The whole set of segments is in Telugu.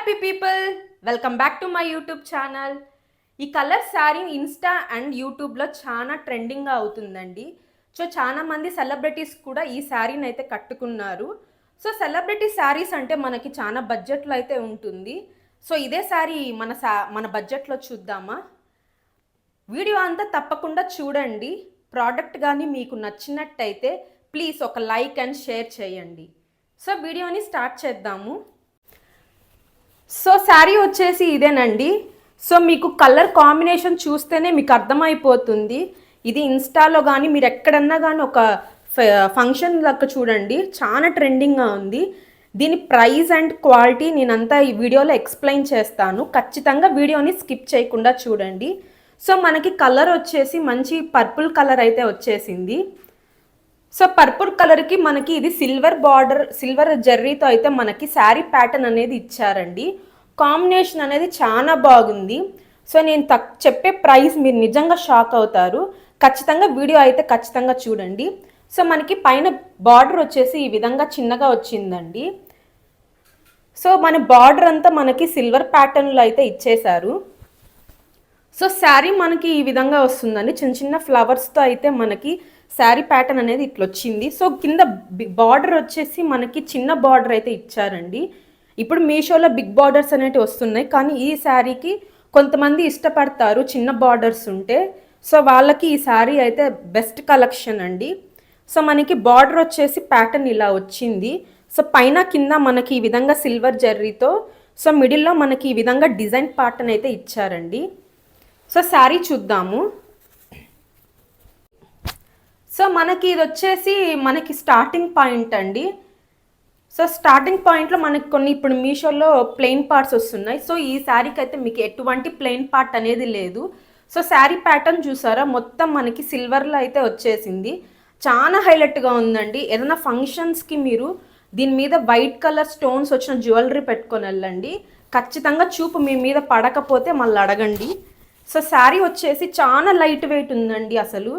Happy people welcome back to my YouTube channel ఈ కలర్ శారీ ఇన్స్టా అండ్ యూట్యూబ్లో చాలా ట్రెండింగ్గా అవుతుందండి. సో చాలా మంది సెలబ్రిటీస్ కూడా ఈ శారీని అయితే కట్టుకున్నారు. సో సెలబ్రిటీ శారీస్ అంటే మనకి చాలా బడ్జెట్లో అయితే ఉంటుంది. సో ఇదే శారీ మన సా మన బడ్జెట్లో చూద్దామా? వీడియో అంతా తప్పకుండా చూడండి. ప్రోడక్ట్ కానీ మీకు నచ్చినట్టయితే ప్లీజ్ ఒక లైక్ అండ్ షేర్ చేయండి. సో వీడియోని స్టార్ట్ చేద్దాము. సో శారీ వచ్చేసి ఇదేనండి. సో మీకు కలర్ కాంబినేషన్ చూస్తేనే మీకు అర్థమైపోతుంది. ఇది ఇన్స్టాలో కానీ మీరు ఎక్కడన్నా కానీ ఒక ఫంక్షన్ లెక్క చూడండి. చాలా ట్రెండింగ్గా ఉంది. దీని ప్రైస్ అండ్ క్వాలిటీ నేనంతా ఈ వీడియోలో ఎక్స్ప్లెయిన్ చేస్తాను. ఖచ్చితంగా వీడియోని స్కిప్ చేయకుండా చూడండి. సో మనకి కలర్ వచ్చేసి మంచి పర్పుల్ కలర్ అయితే వచ్చేసింది. సో పర్పుల్ కలర్కి మనకి ఇది సిల్వర్ బార్డర్ సిల్వర్ జర్రీతో అయితే మనకి శారీ ప్యాటర్న్ అనేది ఇచ్చారండి. కాంబినేషన్ అనేది చాలా బాగుంది. సో నేను తక్ చెప్పే ప్రైస్ మీరు నిజంగా షాక్ అవుతారు. ఖచ్చితంగా వీడియో అయితే ఖచ్చితంగా చూడండి. సో మనకి పైన బార్డర్ వచ్చేసి ఈ విధంగా చిన్నగా వచ్చిందండి. సో మన బార్డర్ అంతా మనకి సిల్వర్ ప్యాటర్న్లో అయితే ఇచ్చేశారు. సో శారీ మనకి ఈ విధంగా వస్తుందండి. చిన్న చిన్న ఫ్లవర్స్తో అయితే మనకి శారీ ప్యాటర్న్ అనేది ఇట్లా వచ్చింది సో కింద బార్డర్ వచ్చేసి మనకి చిన్న బార్డర్ అయితే ఇచ్చారండి. ఇప్పుడు మీషోలో బిగ్ బార్డర్స్ అనేవి వస్తున్నాయి. కానీ ఈ శారీకి కొంతమంది ఇష్టపడతారు చిన్న బార్డర్స్ ఉంటే. సో వాళ్ళకి ఈ శారీ అయితే బెస్ట్ కలెక్షన్ అండి. సో మనకి బార్డర్ వచ్చేసి ప్యాటర్న్ ఇలా వచ్చింది. సో పైన కింద మనకి ఈ విధంగా సిల్వర్ జర్రీతో సో మిడిల్లో మనకి ఈ విధంగా డిజైన్ ప్యాటర్న్ అయితే ఇచ్చారండి. సో శారీ చూద్దాము. సో మనకి ఇది వచ్చేసి మనకి స్టార్టింగ్ పాయింట్ అండి. సో స్టార్టింగ్ పాయింట్లో మనకి కొన్ని ఇప్పుడు మీషోలో ప్లెయిన్ పార్ట్స్ వస్తున్నాయి. సో ఈ శారీకి అయితే మీకు ఎటువంటి ప్లెయిన్ పార్ట్ అనేది లేదు. సో శారీ ప్యాటర్న్ చూసారా? మొత్తం మనకి సిల్వర్లో అయితే వచ్చేసింది. చాలా హైలైట్గా ఉందండి. ఏదైనా ఫంక్షన్స్కి మీరు దీని మీద వైట్ కలర్ స్టోన్స్ వచ్చిన జ్యువెలరీ పెట్టుకొని వెళ్ళండి. ఖచ్చితంగా చూపు మీ మీద పడకపోతే మళ్ళీ అడగండి. సో శారీ వచ్చేసి చాలా లైట్ వెయిట్ ఉందండి అసలు.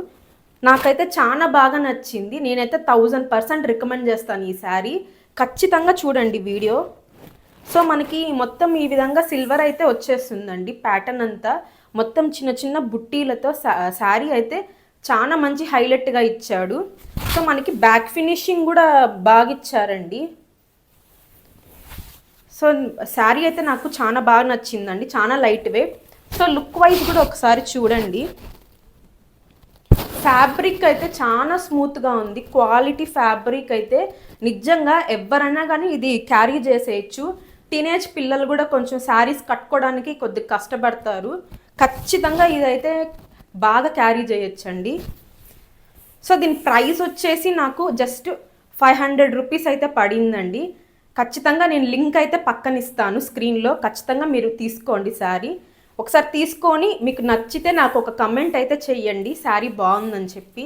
నాకైతే చాలా బాగా నచ్చింది. నేనైతే థౌజండ్ పర్సెంట్ రికమెండ్ చేస్తాను ఈ శారీ. ఖచ్చితంగా చూడండి వీడియో. సో మనకి మొత్తం ఈ విధంగా సిల్వర్ అయితే వచ్చేస్తుందండి ప్యాటర్న్ అంతా. మొత్తం చిన్న చిన్న బుట్టీలతో శారీ అయితే చాలా మంచి హైలైట్గా ఇచ్చాడు. సో మనకి బ్యాక్ ఫినిషింగ్ కూడా బాగా ఇచ్చారండి. సో శారీ అయితే నాకు చాలా బాగా నచ్చిందండి చాలా light weight. So look wise కూడా ఒకసారి చూడండి. ఫ్యాబ్రిక్ అయితే చాలా స్మూత్గా ఉంది. క్వాలిటీ ఫ్యాబ్రిక్ అయితే నిజంగా ఎవరైనా కానీ ఇది క్యారీ చేసేయచ్చు. టీనేజ్ పిల్లలు కూడా కొంచెం శారీస్ కట్టుకోవడానికి కొద్దిగా కష్టపడతారు. ఖచ్చితంగా ఇదైతే బాగా క్యారీ చేయొచ్చండి. సో దీని ప్రైస్ వచ్చేసి నాకు జస్ట్ ఫైవ్ హండ్రెడ్ రూపీస్ అయితే పడిందండి. ఖచ్చితంగా నేను లింక్ అయితే పక్కన ఇస్తాను స్క్రీన్లో. ఖచ్చితంగా మీరు తీసుకోండి శారీ. ఒకసారి తీసుకొని మీకు నచ్చితే నాకు ఒక కమెంట్ అయితే చెయ్యండి శారీ బాగుందని చెప్పి.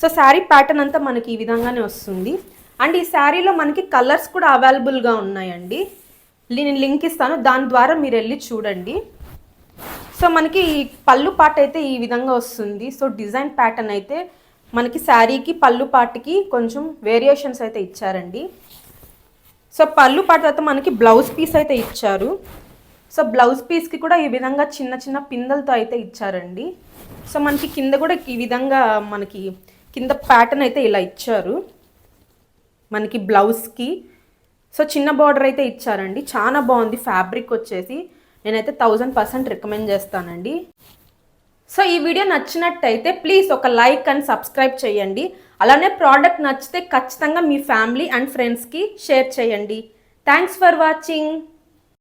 సో శారీ ప్యాటర్న్ అంతా మనకి ఈ విధంగానే వస్తుంది. అండ్ ఈ శారీలో మనకి కలర్స్ కూడా అవైలబుల్గా ఉన్నాయండి. నేను లింక్ ఇస్తాను. దాని ద్వారా మీరు వెళ్ళి చూడండి. సో మనకి ఈ పళ్ళు పాట అయితే ఈ విధంగా వస్తుంది. సో డిజైన్ ప్యాటర్న్ అయితే మనకి శారీకి పళ్ళు పాటకి కొంచెం వేరియేషన్స్ అయితే ఇచ్చారండి. సో పళ్ళు పాట తర్వాత మనకి బ్లౌజ్ పీస్ అయితే ఇచ్చారు. సో బ్లౌజ్ పీస్కి కూడా ఈ విధంగా చిన్న చిన్న పిందలతో అయితే ఇచ్చారండి. సో మనకి కింద కూడా ఈ విధంగా మనకి కింద ప్యాటర్న్ అయితే ఇలా ఇచ్చారు. మనకి బ్లౌజ్కి. సో చిన్న బార్డర్ అయితే ఇచ్చారండి. చాలా బాగుంది ఫ్యాబ్రిక్ వచ్చేసి. నేనైతే థౌజండ్ పర్సెంట్ రికమెండ్ చేస్తానండి. సో ఈ వీడియో నచ్చినట్టయితే ప్లీజ్ ఒక లైక్ అండ్ సబ్స్క్రైబ్ చేయండి. అలానే ప్రోడక్ట్ నచ్చితే ఖచ్చితంగా మీ ఫ్యామిలీ అండ్ ఫ్రెండ్స్కి షేర్ చేయండి. Thanks for watching